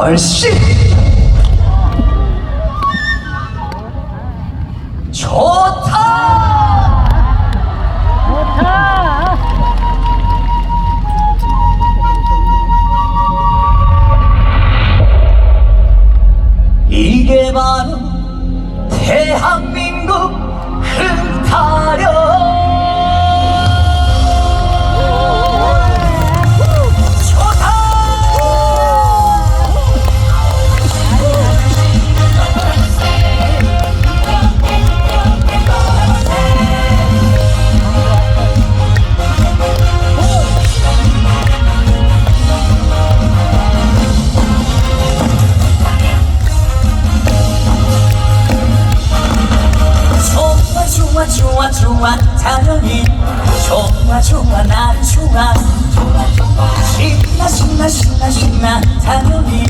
얼씨. 좋다. 좋다 이게 바로 대한민국. 사랑이 좋아 좋아 나를 좋아 신나 신나 신나 신나. 사랑이